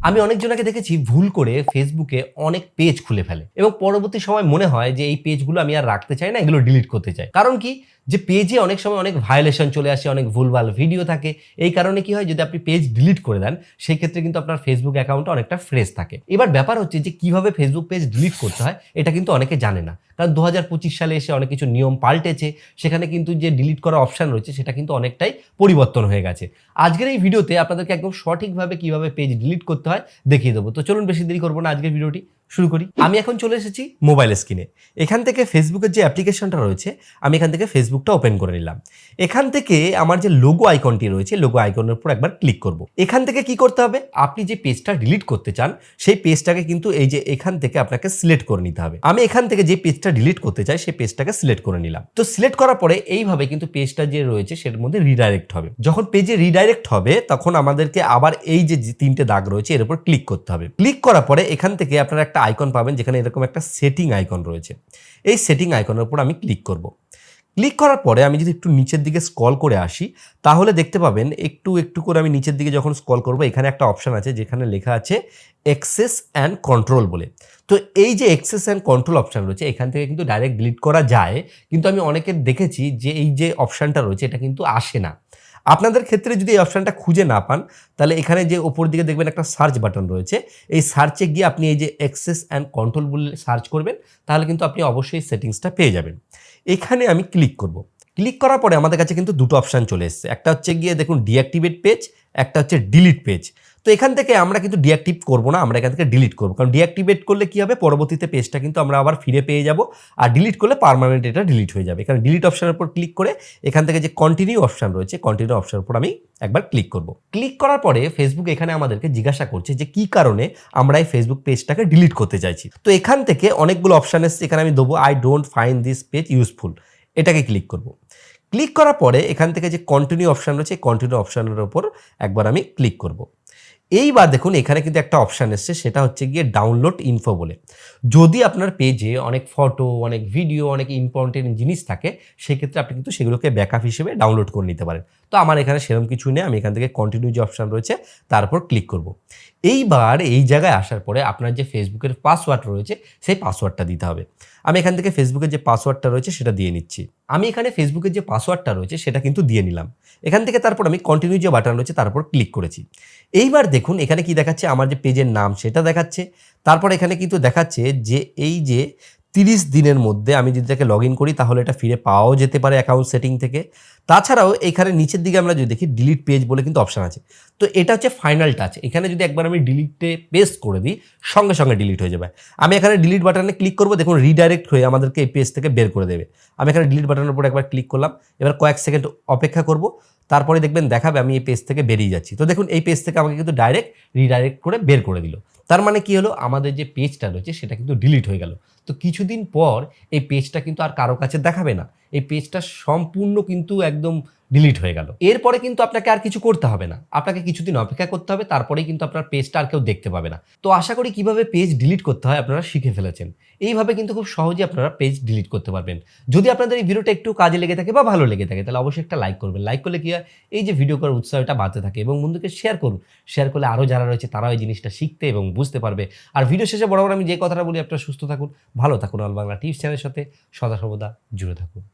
আমি অনেকজনকে দেখেছি ভুল করে ফেসবুকে অনেক পেজ খুলে ফেলে এবং পরবর্তী সময় মনে হয় যে এই পেজগুলো আমি আর রাখতে চাই না, এগুলো ডিলিট করতে চাই। কারণ কি? যে পেজে অনেক সময় অনেক ভায়োলেশন চলে আসে, অনেক ভুলভাল ভিডিও থাকে, এই কারণে কি হয়? যদি আপনি পেজ ডিলিট করে দেন, সেই ক্ষেত্রে কিন্তু আপনার ফেসবুক অ্যাকাউন্টটা অনেকটা ফ্রেশ থাকে। এবার ব্যাপার হচ্ছে যে কীভাবে ফেসবুক পেজ ডিলিট করতে হয়, এটা কিন্তু অনেকে জানে না। কারণ দু হাজার পঁচিশ সালে এসে অনেক কিছু নিয়ম পাল্টেছে, সেখানে কিন্তু যে ডিলিট করার অপশান রয়েছে, সেটা কিন্তু অনেকটাই পরিবর্তন হয়ে গেছে। আজকের এই ভিডিওতে আপনাদেরকে একদম সঠিকভাবে কীভাবে পেজ ডিলিট করতে হয় দেখিয়ে দেবো। তো চলুন বেশি দেরি করব না আজকের ভিডিওটি শুরু করি। আমি এখন চলে এসেছি মোবাইল স্ক্রিনে এখান থেকে ফেসবুকের যে অ্যাপ্লিকেশনটা রয়েছে, আমি এখান থেকে ফেসবুকটা ওপেন করে নিলাম। এখান থেকে আমার যে লোগো আইকনটি রয়েছে লোগো আইকনের উপর একবার ক্লিক করব। এখান থেকে কি করতে হবে? আপনি যে পেজটা ডিলিট করতে চান, সেই পেজটাকে কিন্তু এই যে এখান থেকে আপনাকে সিলেক্ট করে নিতে হবে। আমি এখান থেকে যে পেজটা ডিলিট করতে চাই, সেই পেজটাকে সিলেক্ট করে নিলাম। তো সিলেক্ট করার পরে এইভাবে কিন্তু পেজটা যে রয়েছে সেটার মধ্যে রিডাইরেক্ট হবে। যখন পেজে রিডাইরেক্ট হবে, তখন আমাদেরকে আবার এই যে তিনটে দাগ রয়েছে, এর উপর ক্লিক করতে হবে। ক্লিক করার পরে এখান থেকে আপনারা একটা আইকন পাবেন যেখানে এরকম একটা সেটিং আইকন রয়েছে। এই সেটিং আইকনের উপর আমি ক্লিক করব। ক্লিক করার পরে আমি যদি একটু নিচের দিকে স্কল করে আসি, তাহলে দেখতে পাবেন একটু একটু করে আমি নিচের দিকে যখন স্কল করব, এখানে একটা অপশন আছে যেখানে লেখা আছে এক্সেস অ্যান্ড কন্ট্রোল বলে। তো এই যে এক্সেস অ্যান্ড কন্ট্রোল অপশন রয়েছে, এখান থেকে কিন্তু ডাইরেক্ট ডিলিট করা যায়। কিন্তু আমি অনেকের দেখেছি যে এই যে অপশানটা রয়েছে, এটা কিন্তু আসে না। আপনাদের ক্ষেত্রে যদি এই অপশানটা খুঁজে না পান, তাহলে এখানে যে ওপর দিকে দেখবেন একটা সার্চ বাটন রয়েছে। এই সার্চে গিয়ে আপনি এই যে অ্যাক্সেস অ্যান্ড কন্ট্রোল বলে সার্চ করবেন, তাহলে কিন্তু আপনি অবশ্যই সেটিংসটা পেয়ে যাবেন। এখানে আমি ক্লিক করব। ক্লিক করার পরে আমাদের কাছে কিন্তু দুটো অপশান চলে এসছে। একটা হচ্ছে গিয়ে দেখুন ডিঅ্যাক্টিভেট পেজ একটা হচ্ছে ডিলিট পেজ তো এখান থেকে আমরা কিন্তু ডিঅ্যাক্টিভ করব না, আমরা এখান থেকে ডিলিট করব। কারণ ডিঅ্যাক্টিভেট করলে কী হবে? পরবর্তীতে পেজটা কিন্তু আমরা আবার ফিরে পেয়ে যাব। আর ডিলিট করলে পারমানেন্ট এটা ডিলিট হয়ে যাবে। কারণ ডিলিট অপশানের উপর ক্লিক করে এখান থেকে যে কন্টিনিউ অপশান রয়েছে কন্টিনিউ অপশানের উপর আমি একবার ক্লিক করব। ক্লিক করার পরে ফেসবুক এখানে আমাদেরকে জিজ্ঞাসা করছে যে কি কারণে আমরা এই ফেসবুক পেজটাকে ডিলিট করতে চাইছি? তো এখান থেকে অনেকগুলো অপশান এসছে, এখানে আমি দেবো I don't find this page useful এটাকে ক্লিক করব। ক্লিক করার পরে এখান থেকে যে কন্টিনিউ অপশান রয়েছে কন্টিনিউ অপশানের ওপর একবার আমি ক্লিক করব। এইবার দেখুন, এখানে কিন্তু একটা অপশান এসছে, সেটা হচ্ছে গিয়ে ডাউনলোড ইনফো বলে। যদি আপনার পেজে অনেক ফটো অনেক ভিডিও অনেক ইম্পর্টেন্ট জিনিস থাকে, সেক্ষেত্রে আপনি কিন্তু সেগুলোকে ব্যাকআপ হিসেবে ডাউনলোড করে নিতে পারেন। তো আমার এখানে সেরকম কিছু নেই, আমি এখান থেকে কন্টিনিউ যে অপশান রয়েছে, তারপর ক্লিক করব। এইবার এই জায়গায় আসার পরে আপনার যে ফেসবুকের পাসওয়ার্ড রয়েছে, সেই পাসওয়ার্ডটা দিতে হবে। আমি এখান থেকে ফেসবুকের যে পাসওয়ার্ডটা রয়েছে, সেটা দিয়ে নিচ্ছি। আমি এখানে ফেসবুকের যে পাসওয়ার্ডটা রয়েছে, সেটা কিন্তু দিয়ে নিলাম। এখান থেকে তারপর আমি কন্টিনিউ যে বাটন রয়েছে তারপর ক্লিক করেছি। এইবার দেখুন, এখানে কি দেখাচ্ছে? আমার যে পেজের নাম, সেটা দেখাচ্ছে। তারপর এখানে কিন্তু দেখাচ্ছে যে, এই যে তিরিশ দিনের মধ্যে আমি যদি তাকে লগ ইন করি, তাহলে এটা ফিরে পাওয়াও যেতে পারে অ্যাকাউন্ট সেটিং থেকে। তাছাড়াও এখানে নিচের দিকে আমরা যদি দেখি ডিলিট পেজ বলে কিন্তু অপশান আছে। তো এটা হচ্ছে ফাইনাল টাচ এখানে যদি একবার আমি ডিলিটে পেস্ট করে দিই, সঙ্গে সঙ্গে ডিলিট হয়ে যাবে। আমি এখানে ডিলিট বাটনে ক্লিক করব, দেখুন রিডাইরেক্ট হয়ে আমাদেরকে এই পেজ থেকে বের করে দেবে। আমি এখানে ডিলিট বাটনের উপর একবার ক্লিক করলাম, এবার কয়েক সেকেন্ড অপেক্ষা করব। তারপরে দেখবেন দেখাবে, আমি এই পেজ থেকে বেরিয়ে যাচ্ছি। তো দেখুন, এই পেজ থেকে আমাকে কিন্তু ডাইরেক্ট রিডাইরেক্ট করে বের করে দিল। তার মানে কি হলো? আমাদের যে পেজটা রয়েছে, সেটা কিন্তু ডিলিট হয়ে গেল। তো কিছুদিন পর এই পেজটা কিন্তু আর কারও কাছে দেখাবে না। এই পেজটা সম্পূর্ণ কিন্তু একদম ডিলিট হয়ে গেল। এরপরে কিন্তু আপনাকে আর কিছু করতে হবে না। আপনাকে কিছুদিন অপেক্ষা করতে হবে, তারপরেই কিন্তু আপনার পেজটা আর কেউ দেখতে পাবে না। তো আশা করি কীভাবে পেজ ডিলিট করতে হয় আপনারা শিখে ফেলেছেন। এইভাবে কিন্তু খুব সহজে আপনারা পেজ ডিলিট করতে পারবেন। যদি আপনাদের এই ভিডিওটা একটু কাজে লেগে থাকে বা ভালো লেগে থাকে, তাহলে অবশ্যই একটা লাইক করবেন। লাইক করলে কি হয়? এই যে ভিডিও করার উৎসাহটা বাড়তে থাকে এবং বন্ধুকে শেয়ার করুন। শেয়ার করলে আরও যারা রয়েছে, তারাও এই জিনিসটা শিখতে এবং বুঝতে পারবে। আর ভিডিও শেষে বরাবর আমি যে কথাটা বলি, আপনারা সুস্থ থাকুন, ভালো থাকুন। অল বাংলা টিভস চ্যানেলের সাথে সদা সর্বদা জুড়ে থাকুন।